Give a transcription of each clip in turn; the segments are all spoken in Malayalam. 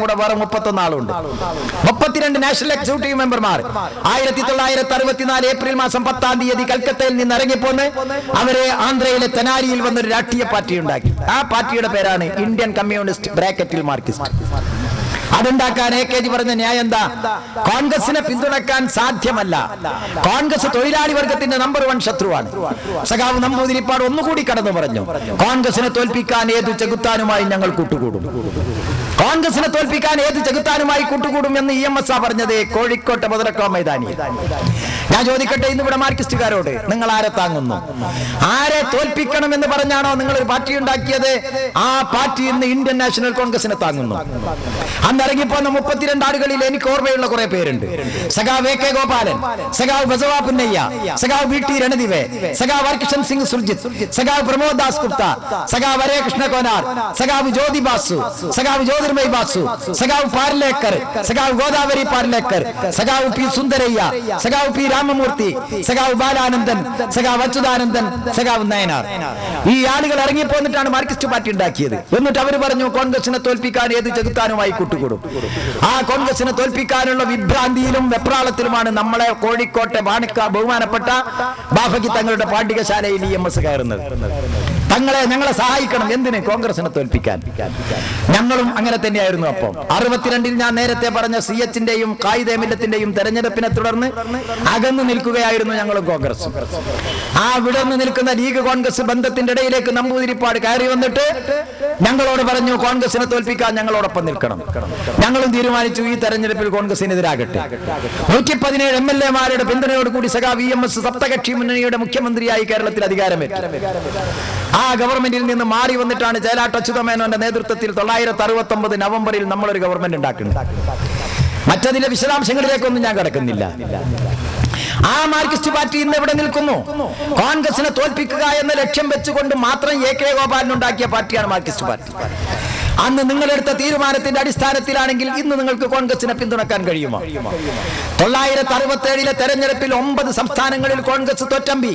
കൂടെ വേറെ മുപ്പത്തൊന്ന് ആളുണ്ട് മുപ്പത്തിരണ്ട് നാഷണൽ എക്സിക്യൂട്ടീവ് മെമ്പർമാർ ആയിരത്തി തൊള്ളായിരത്തി അറുപത്തിനാല് ഏപ്രിൽ മാസം പത്താം തീയതി കൽക്കത്തയിൽ നിന്ന് ഇറങ്ങിപ്പോന്ന് അവരെ ആന്ധ്രയിലെ തെനാലിയിൽ വന്നൊരു രാഷ്ട്രീയ പാർട്ടി ഉണ്ടാക്കി. ആ പാർട്ടിയുടെ പേരാണ് ഇന്ത്യൻ കമ്മ്യൂണിസ്റ്റ് ബ്രാക്കറ്റിൽ മാർക്സിസ്റ്റ്. അതുണ്ടാക്കാൻ എ കെ ജി പറഞ്ഞ ന്യായം എന്താ? കോൺഗ്രസിനെ പിന്തുണക്കാൻ സാധ്യമല്ല. കോൺഗ്രസ് തൊഴിലാളി വർഗത്തിന്റെ നമ്പർ വൺ ശത്രുവാണ്. സഖാവ് നമ്പൂതിരിപ്പാട് ഒന്നുകൂടി കടന്നു പറഞ്ഞു. കോൺഗ്രസിനെ തോൽപ്പിക്കാൻ ഏത് ചെകുത്താനുമായി ഞങ്ങൾ കൂട്ടുകൂടും? കോൺഗ്രസിനെ തോൽപ്പിക്കാൻ ഏത് ചെകുത്താനുമായി കൂട്ടുകൂടും എന്ന് ഇ എം എസ് ആ പറഞ്ഞത് കോഴിക്കോട്ടെ മുതലക്കോ മൈതാനി. ഞാൻ ചോദിക്കട്ടെ ഇന്ന് ഇവിടെ മാർക്സിസ്റ്റുകാരോട് നിങ്ങൾ ആരെ താങ്ങുന്നു? ആരെ തോൽപ്പിക്കണം എന്ന് പറഞ്ഞാണോ നിങ്ങൾ ഒരു പാർട്ടി ഉണ്ടാക്കിയത്? ആ പാർട്ടി ഇന്ന് ഇന്ത്യൻ നാഷണൽ കോൺഗ്രസിനെ താങ്ങുന്നു. അന്ന് ഇറങ്ങിപ്പോന്ന മുപ്പത്തിരണ്ട് ആളുകളിൽ എനിക്ക് ഓർമ്മയുള്ള കുറെ പേരുണ്ട്. സഖാവ് എ കെ ഗോപാലൻ സഖാവ് ബസവാ പുന്നയ്യ സഖാവ് വി ടി രണദിവെ സഖാവ് ഹർകിഷൻ സിംഗ് സുർജിത് സഖാവ് പ്രമോദ് ദാസ് ഗുപ്ത സഖാവ് ഹരേ കൃഷ്ണ കോനാർ സഖാവ് ജ്യോതി ബാസു സഖാവ് ജ്യോതിർമയ് ബാസു സഖാവ് പാർലേക്കർ സഖാവ് ഗോദാവരി പാർലേക്കർ സഖാവ് പി സുന്ദരയ്യ സഖാവ് പി രാമമൂർത്തി സഖാവ് ബാലാനന്ദൻ സഖാവ് അച്യുതാനന്ദൻ സഖാവ് നയനാർ. ഈ ആളുകൾ ഇറങ്ങിപ്പോന്നിട്ടാണ് മാർക്സിസ്റ്റ് പാർട്ടി ഉണ്ടാക്കിയത്. എന്നിട്ട് അവർ പറഞ്ഞു കോൺഗ്രസിനെ തോൽപ്പിക്കാൻ ഏത് ചെകുത്താനുമായി കൂട്ടുകൂടും? ആ കോൺഗ്രസിനെ തോൽപ്പിക്കാനുള്ള വിഭ്രാന്തിയിലും വെപ്രാളത്തിലുമാണ് നമ്മളെ കോഴിക്കോട്ടെ വാണിക്ക ബഹുമാനപ്പെട്ട ബാഫക്കി തങ്ങളുടെ പാണ്ഡികശാലയിൽ ഇ എം എസ് കയറുന്നത്. തങ്ങളെ ഞങ്ങളെ സഹായിക്കണം എന്തിന് കോൺഗ്രസിനെ തോൽപ്പിക്കാൻ? ഞങ്ങളും അങ്ങനെ തന്നെയായിരുന്നു അപ്പം. അറുപത്തിരണ്ടിൽ ഞാൻ നേരത്തെ പറഞ്ഞ സി എച്ചിന്റെയും കായികമില്ലത്തിന്റെയും തെരഞ്ഞെടുപ്പിനെ തുടർന്ന് അകന്നു നിൽക്കുകയായിരുന്നു ഞങ്ങളും കോൺഗ്രസ്. ആ വിടർന്നു നിൽക്കുന്ന ലീഗ് കോൺഗ്രസ് ബന്ധത്തിന്റെ ഇടയിലേക്ക് നമ്പൂതിരിപ്പാട് കയറി വന്നിട്ട് ഞങ്ങളോട് പറഞ്ഞു കോൺഗ്രസിനെ തോൽപ്പിക്കാൻ ഞങ്ങളോടൊപ്പം നിൽക്കണം. ഞങ്ങളും തീരുമാനിച്ചു ഈ തെരഞ്ഞെടുപ്പിൽ കോൺഗ്രസിനെതിരാകട്ടെ. നൂറ്റി പതിനേഴ് എം എൽ എമാരുടെ പിന്തുണയോട് കൂടി സഖാ വി എം എസ് സപ്തകക്ഷി മുന്നണിയുടെ മുഖ്യമന്ത്രിയായി കേരളത്തിൽ അധികാരമേറ്റു. ആ ഗവൺമെന്റിൽ നിന്ന് മാറി വന്നിട്ടാണ് ചേലാട്ട് അച്യുതമേനോന്റെ നേതൃത്വത്തിൽ തൊള്ളായിരത്തി അറുപത്തി ഒമ്പത് നവംബറിൽ നമ്മളൊരു ഗവൺമെന്റ് ഉണ്ടാക്കുന്നത്. മറ്റതിന്റെ വിശദാംശങ്ങളിലേക്കൊന്നും ഞാൻ കിടക്കുന്നില്ല. ആ മാർക്സിസ്റ്റ് പാർട്ടി ഇന്ന് എവിടെ നിൽക്കുന്നു. കോൺഗ്രസിനെ തോൽപ്പിക്കുക എന്ന ലക്ഷ്യം വെച്ചുകൊണ്ട് മാത്രം എ കെ ഗോപാലൻ ഉണ്ടാക്കിയ പാർട്ടിയാണ് മാർക്സിസ്റ്റ് പാർട്ടി. അന്ന് നിങ്ങളെടുത്ത തീരുമാനത്തിന്റെ അടിസ്ഥാനത്തിലാണെങ്കിൽ ഇന്ന് നിങ്ങൾക്ക് കോൺഗ്രസിനെ പിന്തുണക്കാൻ കഴിയുമോ? തൊള്ളായിരത്തി അറുപത്തി ഏഴിലെ തെരഞ്ഞെടുപ്പിൽ ഒമ്പത് സംസ്ഥാനങ്ങളിൽ കോൺഗ്രസ് തോറ്റമ്പി.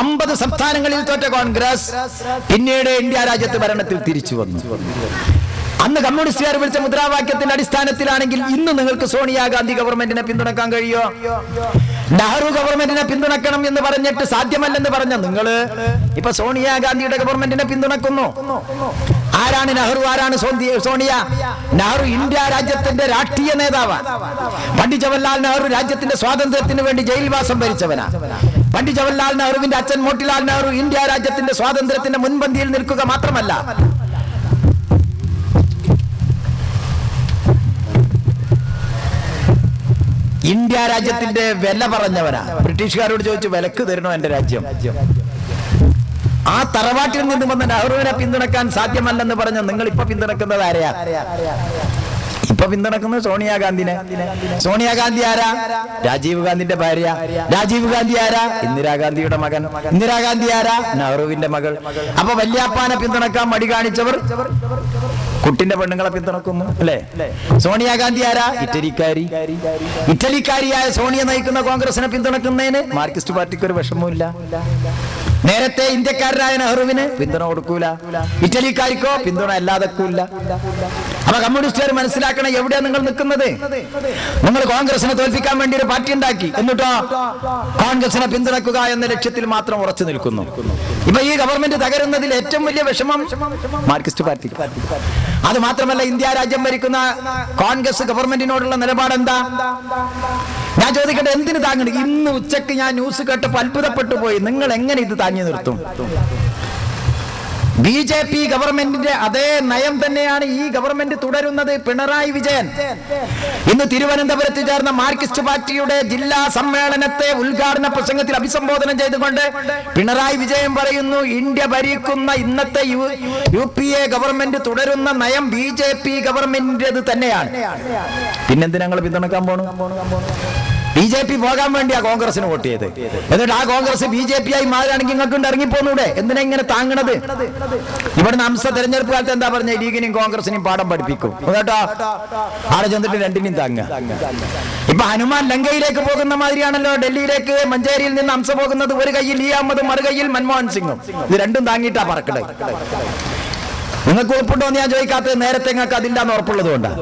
ഒമ്പത് സംസ്ഥാനങ്ങളിൽ തോറ്റ കോൺഗ്രസ് പിന്നീട് ഇന്ത്യ രാജ്യത്ത് ഭരണത്തിൽ തിരിച്ചു വന്നു. അന്ന് കമ്മ്യൂണിസ്റ്റുകാർ വിളിച്ച മുദ്രാവാക്യത്തിന്റെ അടിസ്ഥാനത്തിലാണെങ്കിൽ ഇന്ന് നിങ്ങൾക്ക് സോണിയാഗാന്ധി ഗവൺമെന്റിനെ പിന്തുണക്കാൻ കഴിയോ നെഹ്റു ഗവൺമെന്റിനെ പിന്തുണക്കണം എന്ന് പറഞ്ഞിട്ട് സാധ്യമല്ലെന്ന് പറഞ്ഞ നിങ്ങൾ ഇപ്പൊ സോണിയാഗാന്ധിയുടെ ഗവൺമെന്റിനെ പിന്തുണക്കുന്നു. ആരാണ് നെഹ്റു? ആരാണ് സോണിയ? നെഹ്റു ഇന്ത്യ രാജ്യത്തിന്റെ രാഷ്ട്രീയ നേതാവാണ് പണ്ഡിറ്റ് ജവഹർലാൽ നെഹ്റു രാജ്യത്തിന്റെ സ്വാതന്ത്ര്യത്തിന് വേണ്ടി ജയിൽവാസം ഭരിച്ചവനാ. പണ്ഡിറ്റ് ജവഹർലാൽ നെഹ്റുവിന്റെ അച്ഛൻ മോട്ടിലാൽ നെഹ്റു ഇന്ത്യ രാജ്യത്തിന്റെ സ്വാതന്ത്ര്യത്തിന്റെ മുൻപന്തിയിൽ നിൽക്കുക മാത്രമല്ല ഇന്ത്യ രാജ്യത്തിന്റെ വില പറഞ്ഞവനാ ബ്രിട്ടീഷുകാരോട് ചോദിച്ചു വിലക്ക് തരണോ എന്റെ രാജ്യം? ആ തറവാട്ടിൽ നിന്ന് വന്ന നെഹ്റുവിനെ പിന്തുണക്കാൻ സാധ്യമല്ലെന്ന് പറഞ്ഞ നിങ്ങൾ ഇപ്പൊ പിന്തുണക്കുന്നത് ആരെയാ? ഇപ്പൊ പിന്തുണക്കുന്നത് സോണിയാഗാന്ധിനെ സോണിയാഗാന്ധി ആരാ? രാജീവ് ഗാന്ധിന്റെ ഭാര്യ. രാജീവ് ഗാന്ധി ആരാ? ഇന്ദിരാഗാന്ധിയുടെ മകൻ. ഇന്ദിരാഗാന്ധി ആരാ? നെഹ്റുവിന്റെ മകൾ. അപ്പൊ വല്യാപ്പാനെ പിന്തുണക്കാൻ മടി കാണിച്ചവർ? കുട്ടിന്റെ പെണ്ണുങ്ങളെ പിന്തുണക്കുന്നു അല്ലെ? സോണിയാഗാന്ധി ആരാ? ഇറ്റലിക്കാരി. ഇറ്റലിക്കാരിയായ സോണിയ നയിക്കുന്ന കോൺഗ്രസിനെ പിന്തുണക്കുന്നതിന് മാർക്സിസ്റ്റ് പാർട്ടിക്ക് ഒരു വിഷമമില്ല നേരത്തെ ഇന്ത്യക്കാരനായ നെഹ്റുവിന് പിന്തുണ കൊടുക്കൂല. ഇറ്റലിക്കാർക്കോ പിന്തുണ അല്ലാതെക്കൂല. അപ്പൊ കമ്മ്യൂണിസ്റ്റുകാർ മനസ്സിലാക്കണം എവിടെയാ നിങ്ങൾ നിൽക്കുന്നത്? നിങ്ങൾ കോൺഗ്രസിനെ തോൽപ്പിക്കാൻ വേണ്ടി ഒരു പാർട്ടി ഉണ്ടാക്കി. എന്നിട്ടോ? കോൺഗ്രസിനെ പിന്തുണക്കുക എന്ന ലക്ഷ്യത്തിൽ മാത്രം ഉറച്ചു നിൽക്കുന്നു. ഇപ്പൊ ഈ ഗവൺമെന്റ് തകരുന്നതിൽ ഏറ്റവും വലിയ വിഷമം മാർക്സിസ്റ്റ് പാർട്ടി അത് മാത്രമല്ല ഇന്ത്യ രാജ്യം ഭരിക്കുന്ന കോൺഗ്രസ് ഗവൺമെന്റിനോടുള്ള നിലപാട് എന്താ ഞാൻ ചോദിക്കട്ടെ എന്തിന് താങ്ങണം ഇന്ന് ഉച്ചയ്ക്ക് ഞാൻ ന്യൂസ് കേട്ടപ്പോൾ അത്ഭുതപ്പെട്ടു പോയി. നിങ്ങൾ എങ്ങനെ ഇത് താങ്ങി നിർത്തും? ബി ജെ പി ഗവൺമെന്റിന്റെ അതേ നയം തന്നെയാണ് ഈ ഗവൺമെന്റ് തുടരുന്നത് പിണറായി വിജയൻ. ഇന്ന് തിരുവനന്തപുരത്ത് ചേർന്ന മാർക്സിസ്റ്റ് പാർട്ടിയുടെ ജില്ലാ സമ്മേളനത്തെ ഉദ്ഘാടന പ്രസംഗത്തിൽ അഭിസംബോധന ചെയ്തുകൊണ്ട് പിണറായി വിജയൻ പറയുന്നു ഇന്ത്യ ഭരിക്കുന്ന ഇന്നത്തെ യു പി എ ഗവൺമെന്റ് തുടരുന്ന നയം ബി ജെ പി ഗവൺമെന്റിന്റേത് തന്നെയാണ്. പിന്നെന്തിനാ പിന്തുണക്കാൻ പോണു? ബി ജെ പി പോകാൻ വേണ്ടിയാ കോൺഗ്രസിന് വോട്ട് ചെയ്ത് എന്നിട്ട് ആ കോൺഗ്രസ് ബി ജെ പി ആയി മാറുകയാണെങ്കിൽ നിങ്ങൾക്ക് ഇറങ്ങിപ്പോന്നൂടെ? എന്തിനാ ഇങ്ങനെ താങ്ങണത്? ഇവിടുന്ന് അംസ തെരഞ്ഞെടുപ്പ് കാലത്ത് എന്താ പറഞ്ഞ? ലീഗിനെയും കോൺഗ്രസിനെയും പാഠം പഠിപ്പിക്കും. കേട്ടോ? ആടെ ചെന്നിട്ട് രണ്ടിനെയും താങ്ങ ഇപ്പൊ ഹനുമാൻ ലങ്കയിലേക്ക് പോകുന്ന മാതിരിയാണല്ലോ. ഡൽഹിയിലേക്ക് മഞ്ചേരിയിൽ നിന്ന് അംസ പോകുന്നത്. ഒരു കയ്യിൽ ഈ അഹമ്മദ് മറു മൻമോഹൻ സിംഗും. ഇത് രണ്ടും താങ്ങിയിട്ടാ പറക്കണേ നിങ്ങൾക്ക് ഉറപ്പുണ്ടോ എന്ന് ഞാൻ ചോദിക്കാത്തത് നേരത്തെ നിങ്ങൾക്ക് അതിന്റെ ഉറപ്പുള്ളത് കൊണ്ടാണ്